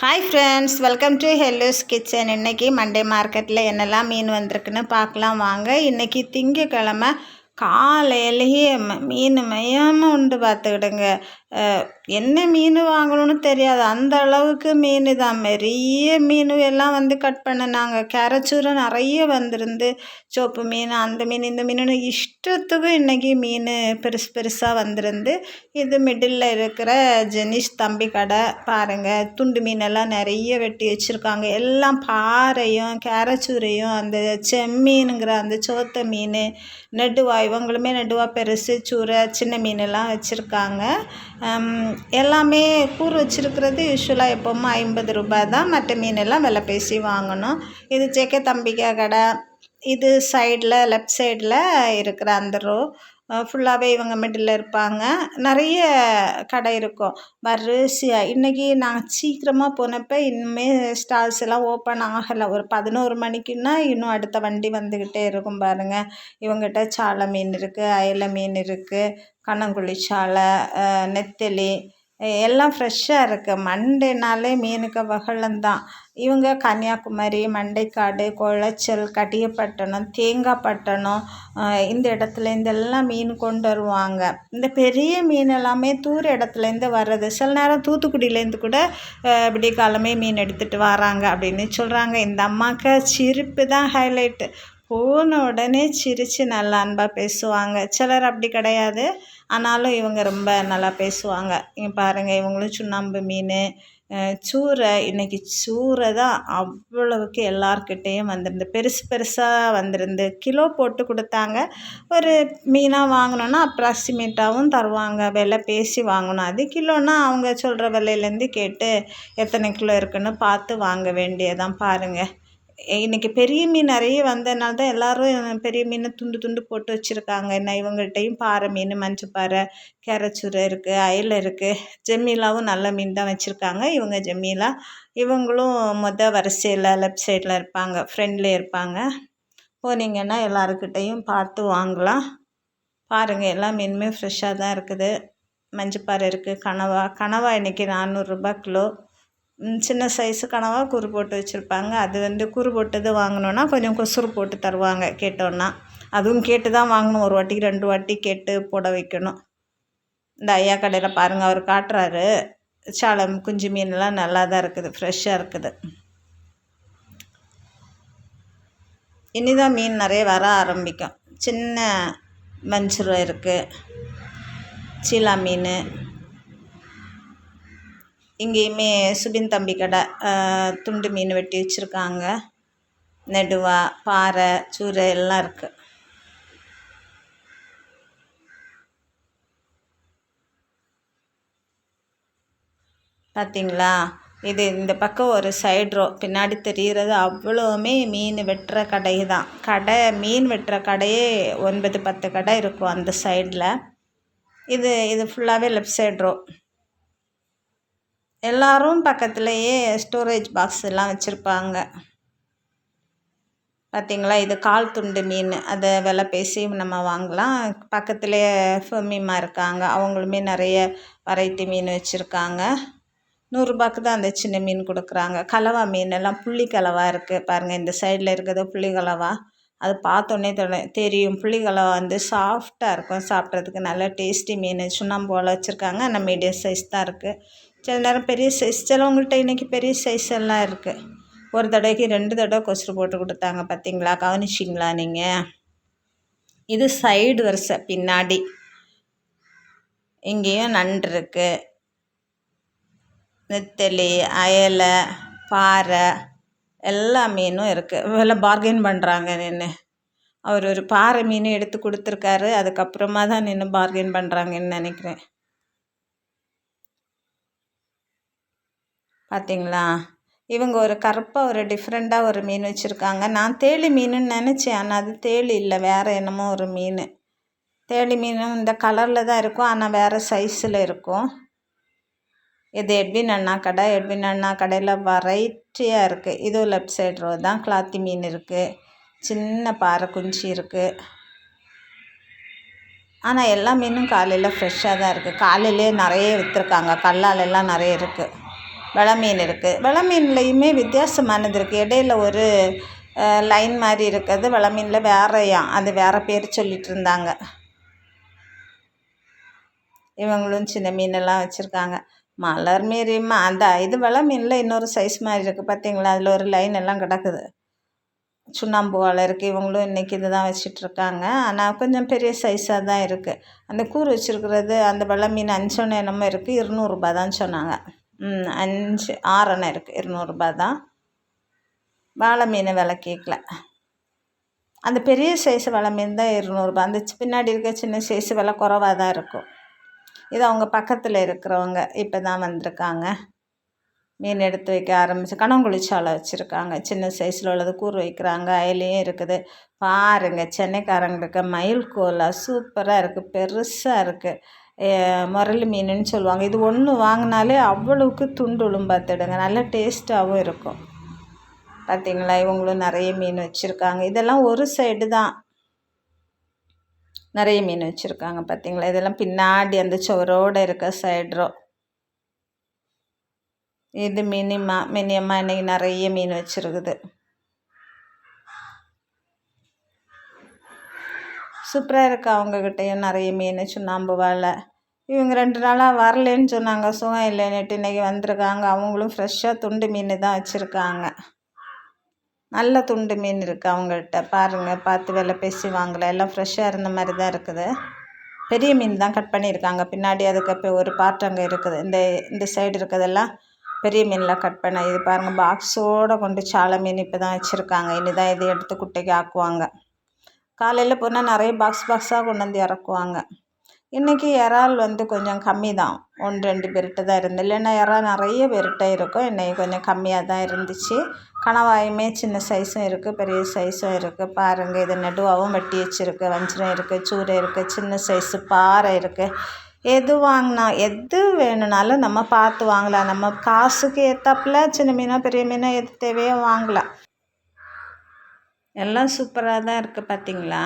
Hi friends welcome to ஹெல்லூஸ் kitchen இன்றைக்கி Monday மார்க்கெட்டில் என்னெல்லாம் மீன் வந்திருக்குன்னு பார்க்கலாம் வாங்க. இன்றைக்கி திங்கக்கிழமை காலையிலேயே மீன் மயமாக உண்டு பார்த்துக்கிடுங்க. என்ன மீன் வாங்கணும்னு தெரியாது. அந்த அளவுக்கு மீன் தான். நிறைய மீன் எல்லாம் வந்து கட் பண்ணினாங்க. கேரச்சூரை நிறைய வந்திருந்து சோப்பு மீன் அந்த மீன் இந்த மீன் இஷ்டத்துக்கு இன்றைக்கி மீன் பெருசு பெருசாக வந்திருந்து இது மிடில் இருக்கிற ஜெனிஷ் தம்பி கடை பாருங்கள் துண்டு மீனெல்லாம் நிறைய வெட்டி வச்சுருக்காங்க. எல்லாம் பாறையும் கேரச்சூரையும் அந்த செம்மீனுங்கிற அந்த சோத்த மீன் நெடுவா இவங்களுமே நெடுவா பெருசு சூரை சின்ன மீனெல்லாம் வச்சுருக்காங்க. எல்லாமே கூறு வச்சுருக்கிறது யூஸ்வலாக எப்போவுமே ஐம்பது ரூபாய் தான். மற்ற மீனெல்லாம் விலை பேசி வாங்கணும். இது ஜேகே தம்பிக்கா கடை. இது சைடில் லெஃப்ட் சைடில் இருக்கிற அந்த ரோ ஃபுல்லாகவே இவங்க மிடில் இருப்பாங்க. நிறைய கடை இருக்கும். வரிசையாக இன்றைக்கி நாங்கள் சீக்கிரமாக போனப்போ இன்னுமே ஸ்டால்ஸ் எல்லாம் ஓப்பன் ஆகலை. ஒரு பதினோரு மணிக்குன்னா இன்னும் அடுத்த வண்டி வந்துக்கிட்டே இருக்கும் பாருங்கள் இவங்ககிட்ட சாலை மீன் இருக்குது அயல மீன் இருக்குது கண்ணங்குழி சாலை நெத்தலி எல்லாம் ஃப்ரெஷ்ஷாக இருக்குது மண்டைனாலே மீனுக்கு வகலந்தான். இவங்க கன்னியாகுமரி மண்டைக்காடு குளச்சல் கட்டியப்பட்டணம் தேங்காய்பட்டணம் இந்த இடத்துலேருந்து எல்லாம் மீன் கொண்டு வருவாங்க. இந்த பெரிய மீன் எல்லாமே தூர இடத்துலேருந்து வர்றது. சில நேரம் தூத்துக்குடியிலேருந்து கூட விடிய காலமே மீன் எடுத்துகிட்டு வராங்க அப்படின்னு சொல்கிறாங்க இந்த அம்மாவுக்கு சிரிப்பு தான் ஹைலைட்டு போன உடனே சிரித்து நல்லா அன்பாக பேசுவாங்க. சிலர் அப்படி கிடையாது. ஆனாலும் இவங்க ரொம்ப நல்லா பேசுவாங்க. இங்கே பாருங்கள் இவங்களும் சுண்ணாம்பு மீன் சூறை. இன்றைக்கி சூறை தான் அவ்வளவுக்கு எல்லார்கிட்டேயும் வந்திருந்து பெருசு பெருசாக வந்திருந்து கிலோ போட்டு கொடுத்தாங்க. ஒரு மீனாக வாங்கினோன்னா அப்ராக்சிமேட்டாகவும் தருவாங்க. விலை பேசி வாங்கணும். அது கிலோன்னா அவங்க சொல்கிற விலையிலேருந்து கேட்டு எத்தனை கிலோ இருக்குன்னு பார்த்து வாங்க வேண்டியதான் பாருங்கள் இன்றைக்கி பெரிய மீன் நிறைய வந்ததுனால தான் எல்லோரும் பெரிய மீனை துண்டு துண்டு போட்டு வச்சுருக்காங்க. என்ன இவங்கள்ட்டையும் பாறை மீன் மஞ்சப்பாறை கேரச்சூரை இருக்குது அயலை இருக்குது ஜெம்மீலாவும் நல்ல மீன் தான் வச்சுருக்காங்க. இவங்க ஜெமீலா இவங்களும் மொதல் வரிசையில் லெஃப்ட் சைடில் இருப்பாங்க ஃப்ரெண்ட்லேயே இருப்பாங்க. போனீங்கன்னா எல்லாருக்கிட்டேயும் பார்த்து வாங்கலாம். பாருங்கள் எல்லா மீனுமே ஃப்ரெஷ்ஷாக தான் இருக்குது. மஞ்சப்பாறை இருக்குது கனவா கனவா இன்றைக்கி நானூறுரூபா கிலோ. சின்ன சைஸு கனவா குறு போட்டு வச்சுருப்பாங்க. அது வந்து குறு போட்டது வாங்கினோன்னா கொஞ்சம் கொசுறு போட்டு தருவாங்க கேட்டோன்னா அதுவும் கேட்டு தான் வாங்கணும். ஒரு வாட்டிக்கு ரெண்டு வாட்டி கேட்டு போட வைக்கணும். இந்த ஐயா கடையில் பாருங்கள் அவர் காட்டுறாரு. சாலம் குஞ்சு மீன்லாம் நல்லா தான் இருக்குது. ஃப்ரெஷ்ஷாக இருக்குது. இனிதான் மீன் நிறைய வர ஆரம்பிக்கும். சின்ன வஞ்சிரம் இருக்குது சீலா மீன் இங்கேயுமே சுபின் தம்பி கடை துண்டு மீன் வெட்டி வச்சுருக்காங்க. நெடுவா பாறை சூரை எல்லாம் இருக்குது பார்த்தீங்களா இது இந்த பக்கம் ஒரு சைடு ரோ பின்னாடி தெரிகிறது அவ்வளோவுமே மீன் வெட்டுற கடை தான் கடை மீன் வெட்டுற கடையே ஒன்பது பத்து கடை இருக்கும் அந்த சைடில் இது இது ஃபுல்லாகவே லெஃப்ட் சைடு ரோ எல்லோரும் பக்கத்துலேயே ஸ்டோரேஜ் பாக்ஸ் எல்லாம் வச்சுருப்பாங்க. பார்த்திங்களா இது கால் துண்டு மீன். அதை விலை பேசி நம்ம வாங்கலாம். பக்கத்துலேயே ஃபெமிமா இருக்காங்க. அவங்களுமே நிறைய வெரைட்டி மீன் வச்சுருக்காங்க. நூறுரூபாக்கு தான் அந்த சின்ன மீன் கொடுக்குறாங்க. கலவா மீன் எல்லாம் புள்ளி கலவா இருக்குது பாருங்கள் இந்த சைடில் இருக்கிறது புள்ளி கலவா. அது பார்த்தோன்னே தெரியும். புள்ளி வந்து சாஃப்டாக இருக்கும். சாப்பிட்றதுக்கு நல்ல டேஸ்டி மீன் சுண்ணாம்பு போல் வச்சுருக்காங்க. ஆனால் மீடியம் சைஸ் தான் இருக்குது சில நேரம் பெரிய சைஸ் சிலவங்கள்ட்ட இன்றைக்கி பெரிய சைஸ் எல்லாம் இருக்குது ஒரு தடவைக்கு ரெண்டு தடவை கொசுறு போட்டு கொடுத்தாங்க பார்த்தீங்களா கவனிச்சிங்களா நீங்கள் இது சைடு வரிசை பின்னாடி. இங்கேயும் நண்டு இருக்குது நெத்தலி அயலை பாறை. எல்லா மீனும் இருக்குது வில பார்கெயின் பண்ணுறாங்க நின்று அவர் ஒரு பாறை மீன் எடுத்து கொடுத்துருக்காரு. அதுக்கப்புறமா தான் நின்று பார்கெயின் பண்ணுறாங்கன்னு நினைக்கிறேன். பார்த்தீங்களா இவங்க ஒரு கருப்பாக ஒரு டிஃப்ரெண்ட்டாக ஒரு மீன் வச்சுருக்காங்க. நான் தேளி மீனுன்னு நினச்சேன். ஆனால் அது தேளி இல்லை. வேறு என்னமோ ஒரு மீன். தேளி மீனும் இந்த கலரில் தான் இருக்கும். ஆனால் வேறு சைஸில் இருக்கும். இது எட்வின் அண்ணா கடை. எட்வின் அண்ணா கடையில் வெரைட்டியாக இருக்குது இதுவும் லெஃப்ட் சைடு ரோ தான். கிளாத்தி மீன் இருக்குது சின்ன பாறை குஞ்சு இருக்குது ஆனால் எல்லா மீனும் காலையில் ஃப்ரெஷ்ஷாக தான் இருக்குது காலையிலே நிறைய விற்றுருக்காங்க கல்லாலெல்லாம் நிறைய இருக்குது வெள மீன் இருக்குது வெள மீன்லேயுமே வித்தியாசமானது இருக்குது இடையில ஒரு லைன் மாதிரி இருக்கிறது. வெள மீனில் வேறையாம் அது வேறு பேர் சொல்லிகிட்டு இருந்தாங்க. இவங்களும் சின்ன மீனெல்லாம் வச்சுருக்காங்க. மலர் மீறியம்மா அந்த இது வெலை மீனில் இன்னொரு சைஸ் மாதிரி இருக்குது பார்த்தீங்களா? அதில் ஒரு லைன் எல்லாம் கிடக்குது. சுண்ணாம்பு வலை இருக்குது இவங்களும் இன்றைக்கி இது தான் வச்சிட்ருக்காங்க ஆனால் கொஞ்சம் பெரிய சைஸாக தான் இருக்குது அந்த கூறு வச்சுருக்கிறது அந்த வெலை மீன் அஞ்சொன்று என்னமோ இருக்குது இருநூறுபா தான் சொன்னாங்க. ம் அஞ்சு ஆறெண்ணை இருக்குது இருநூறுபா தான். வாழை மீன் விலை கேட்கல. அந்த பெரிய சைஸ் வலை மீன் தான் இருநூறுபா அந்த பின்னாடி இருக்க சின்ன சைஸ் விலை குறவாக தான் இருக்கும். இது அவங்க பக்கத்தில் இருக்கிறவங்க இப்போ தான் வந்திருக்காங்க. மீன் எடுத்து வைக்க ஆரம்பிச்சு கணங்குளிச்சாலை வச்சுருக்காங்க. சின்ன சைஸில் உள்ளது கூறு வைக்கிறாங்க அயலையும் இருக்குது. பாருங்க சென்னைக்காரங்களுக்கு மயில் கோலா சூப்பராக இருக்குது பெருசாக இருக்குது முரளி மீனுன்னு சொல்லுவாங்க. இது ஒன்று வாங்கினாலே அவ்வளவுக்கு துண்டுலும் பார்த்துடுங்க நல்ல டேஸ்ட்டாகவும் இருக்கும். பார்த்திங்களா இவங்களும் நிறைய மீன் வச்சுருக்காங்க. இதெல்லாம் ஒரு சைடு தான். நிறைய மீன் வச்சுருக்காங்க பார்த்தீங்களா இதெல்லாம் பின்னாடி அந்த சுவரோடு இருக்க சைட்ரோ இது மினிமா மினியம்மா இன்றைக்கி நிறைய மீன் வச்சுருக்குது. சூப்பராக இருக்கா அவங்கக்கிட்டேயும் நிறைய மீன் சுண்ணாம்பு வாழை இவங்க ரெண்டு நாளாக வரலன்னு சொன்னாங்க சுகம் இல்லைன்னுட்டு. இன்றைக்கி வந்திருக்காங்க அவங்களும் ஃப்ரெஷ்ஷாக துண்டு மீன் தான் வச்சுருக்காங்க. நல்ல துண்டு மீன் இருக்குது அவங்கள்ட்ட. பாருங்கள் பார்த்து விலை பேசி வாங்கலை. எல்லாம் ஃப்ரெஷ்ஷாக இருந்த மாதிரி தான் இருக்குது. பெரிய மீன் தான் கட் பண்ணியிருக்காங்க. பின்னாடி அதுக்கு இப்போ ஒரு பார்ட் அங்கே இருக்குது. இந்த இந்த சைடு இருக்கிறதெல்லாம் பெரிய மீன்லாம் கட் பண்ண இது பாருங்கள் பாக்ஸோடு கொண்டு சாலை மீன் இப்போ தான் வச்சுருக்காங்க. இனி தான் இது எடுத்து குட்டைக்கு ஆக்குவாங்க. காலையில் போனால் நிறைய பாக்ஸ் பாக்ஸாக கொண்டு வந்து இறக்குவாங்க. இன்றைக்கி இறால் வந்து கொஞ்சம் கம்மி தான் ஒன்று ரெண்டு பெருட்டு தான் இருந்து இல்லைன்னா இறால் நிறைய பெருட்டை இருக்கும். இன்றைக்கி கொஞ்சம் கம்மியாக தான் இருந்துச்சு. கணவாயுமே சின்ன சைஸும் இருக்குது பெரிய சைஸும் இருக்குது பாருங்கள் இது நடுவாகவும் வெட்டி வச்சுருக்கு. வஞ்சிரம் இருக்குது சூரை இருக்குது சின்ன சைஸு பாறை இருக்குது எது வாங்கினா எது வேணுனாலும் நம்ம பார்த்து வாங்கலாம். நம்ம காசுக்கு ஏற்றாப்புல சின்ன மீனாக பெரிய மீனாக எது தேவையோ வாங்கலாம். எல்லாம் சூப்பராக தான் இருக்குது பார்த்தீங்களா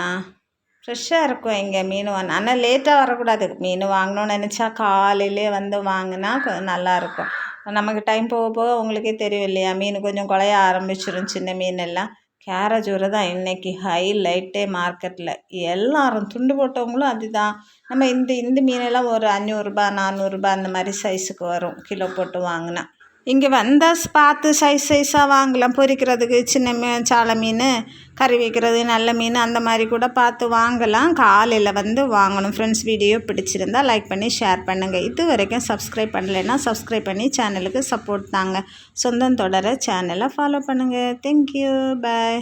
ஃப்ரெஷ்ஷாக இருக்கும் இங்கே மீன் வாங்க. ஆனால் லேட்டாக வரக்கூடாது. மீன் வாங்கணும்னு நினச்சா காலையிலே வந்து வாங்கினா நல்லாயிருக்கும் நமக்கு டைம் போக போக உங்களுக்கே தெரியும் இல்லையா? மீன் கொஞ்சம் குழைய ஆரம்பிச்சிடும் சின்ன மீன் எல்லாம். கேரஜூரை தான் இன்றைக்கி ஹைலைட்டே மார்க்கெட்டில் எல்லோரும் துண்டு போட்டவங்களும் அதுதான். நம்ம இந்த இந்த மீனெல்லாம் ஒரு அஞ்சூறுரூபா நானூறுரூபா அந்த மாதிரி சைஸுக்கு வரும். கிலோ போட்டு வாங்கினா. இங்கே வந்தால் பார்த்து சைஸ் சைஸாக வாங்கலாம். பொரிக்கிறதுக்கு சின்ன மீன் சாலை மீன் கறி வைக்கிறது நல்ல மீன் அந்த மாதிரி கூட பார்த்து வாங்கலாம். காலையில் வந்து வாங்கணும் ஃப்ரெண்ட்ஸ் வீடியோ பிடிச்சிருந்தால் லைக் பண்ணி ஷேர் பண்ணுங்கள் இது வரைக்கும் சப்ஸ்கிரைப் பண்ணலைன்னா சப்ஸ்கிரைப் பண்ணி சேனலுக்கு சப்போர்ட் தாங்க. சொந்தம் தொடர சேனலை ஃபாலோ பண்ணுங்கள் தேங்க்யூ பாய்